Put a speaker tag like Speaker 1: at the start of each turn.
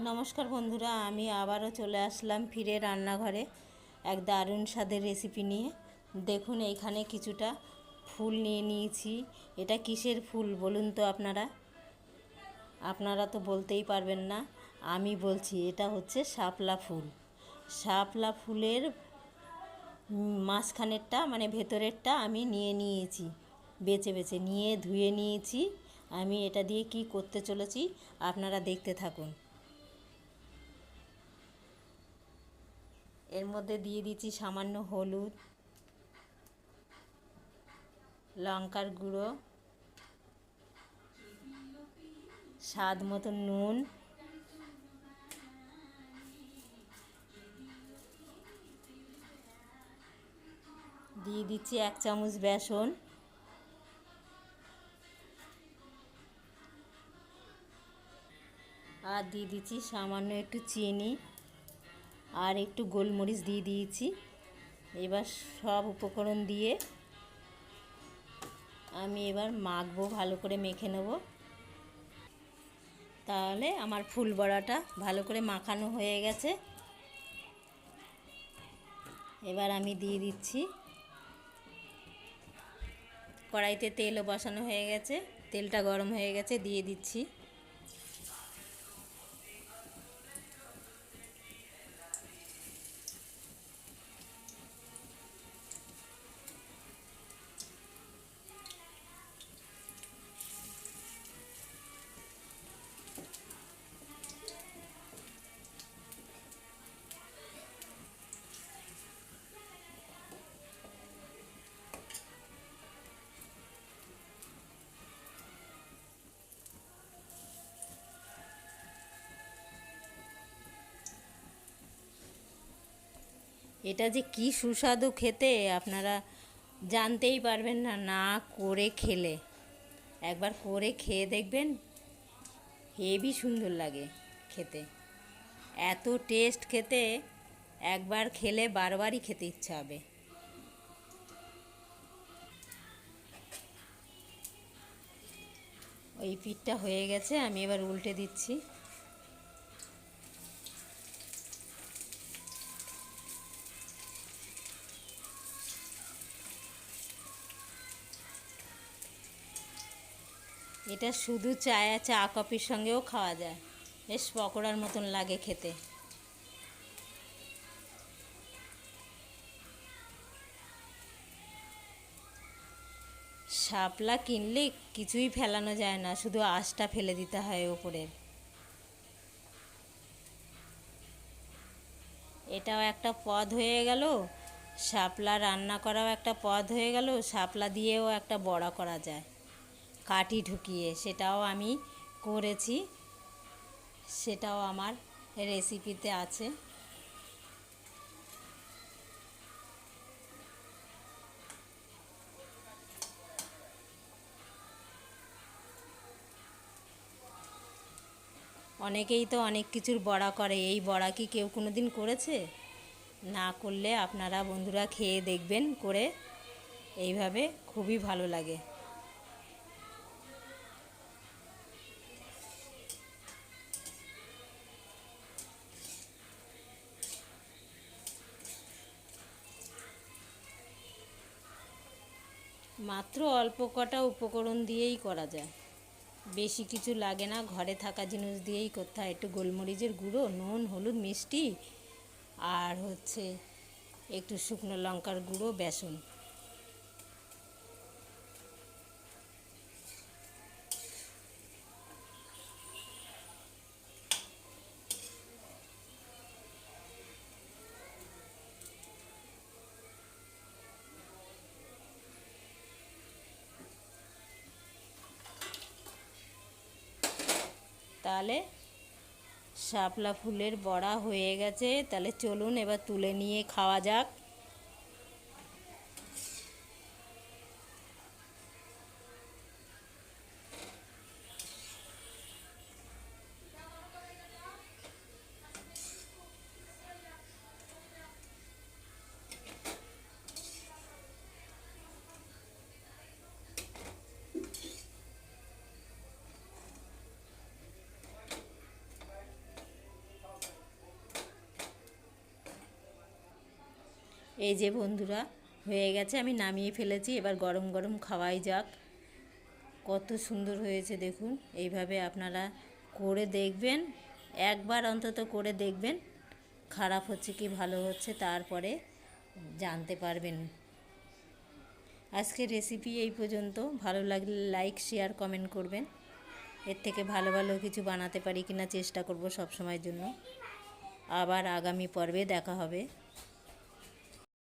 Speaker 1: নমস্কার বন্ধুরা, আমি আবারও চলে আসলাম ফিরে রান্নাঘরে এক দারুণ স্বাদের রেসিপি নিয়ে। দেখুন এইখানে কিছুটা ফুল নিয়ে নিয়েছি। এটা কিসের ফুল বলুন তো আপনারা? আপনারা তো বলতেই পারবেন না, আমি বলছি এটা হচ্ছে শাপলা ফুল। শাপলা ফুলের মাঝখানেরটা মানে ভেতরেরটা আমি নিয়ে নিয়েছি, বেছে বেছে নিয়ে ধুয়ে নিয়েছি। আমি এটা দিয়ে কি করতে চলেছি আপনারা দেখতে থাকুন। এর মধ্যে দিয়ে দিচ্ছি সামান্য হলুদ, লঙ্কার গুঁড়ো, স্বাদ মতো নুন, দিয়ে দিচ্ছি এক চামচ বেসন, আর দিয়ে দিচ্ছি সামান্য একটু চিনি। আর একটু গোলমরিচ দিয়ে দিয়েছি। এবার সব উপকরণ দিয়ে আমি এবার মাখবো, ভালো করে মেখে নেব। তাহলে আমার ফুল বড়াটা ভালো করে মাখানো হয়ে গেছে। এবার আমি দিয়ে দিচ্ছি। কড়াইতে তেলও বসানো হয়ে গেছে, তেলটা গরম হয়ে গেছে, দিয়ে দিচ্ছি। এটা যে কি সুস্বাদু খেতে, আপনারা জানতেই পারবেন না না করে খেলে। একবার করে খেয়ে দেখবেন হেভি সুন্দর লাগে খেতে। এত টেস্ট খেতে, একবার খেলে বারবারই খেতে ইচ্ছা হবে। ওই পিঠটা হয়ে গেছে, আমি এবার উল্টে দিচ্ছি। এটা শুধু চায়া, চা, কফির সঙ্গেও খাওয়া যায়। বেশ পকোড়ার মতন লাগে খেতে। শাপলা কিনলে কিছুই ফেলানো যায় না, শুধু আঁশটা ফেলে দিতে হয় ওপরের এটাও একটা পদ হয়ে গেল, শাপলা রান্না করাও একটা পদ হয়ে গেল, শাপলা দিয়েও একটা বড়া করা যায়। কাঠি ঢুকিয়ে সেটাও আমি করেছি। সেটাও আমার রেসিপিতে আছে। অনেকেই তো অনেক কিছুর বড়া করে। এই বড়া কি কেউ কোনো দিন করেছে? না করলে আপনারা বন্ধুরা খেয়ে দেখবেন করে। এইভাবে খুবই ভালো লাগে। মাত্র অল্প কটা উপকরণ দিয়েই করা যায়। বেশি কিছু লাগে না, ঘরে থাকা জিনিস দিয়েই করতে হয়। একটু গোলমরিচের গুঁড়ো, নুন, হলুদ, মিষ্টি, আর হচ্ছে একটু শুকনো লঙ্কার গুঁড়ো, বেসন। তাহলে শাপলা ফুলের বড়া হয়ে গেছে তাহলে চলুন এবার তুলে নিয়ে খাওয়া যাক। এই যে বন্ধুরা, হয়ে গেছে, আমি নামিয়ে ফেলেছি। এবার গরম গরম খাওয়াই যাক। কত সুন্দর হয়েছে, দেখুন। এইভাবে আপনারা করে দেখবেন, একবার অন্তত করে দেখবেন, খারাপ হচ্ছে কি, ভালো হচ্ছে, তারপরে জানতে পারবেন। আজকের রেসিপি এই পর্যন্ত। ভালো লাগলে লাইক শেয়ার কমেন্ট করবেন। এর থেকে ভালো ভালো কিছু বানাতে পারি কিনা চেষ্টা করব সব সময়ের জন্য। আবার আগামী পর্বে দেখা হবে।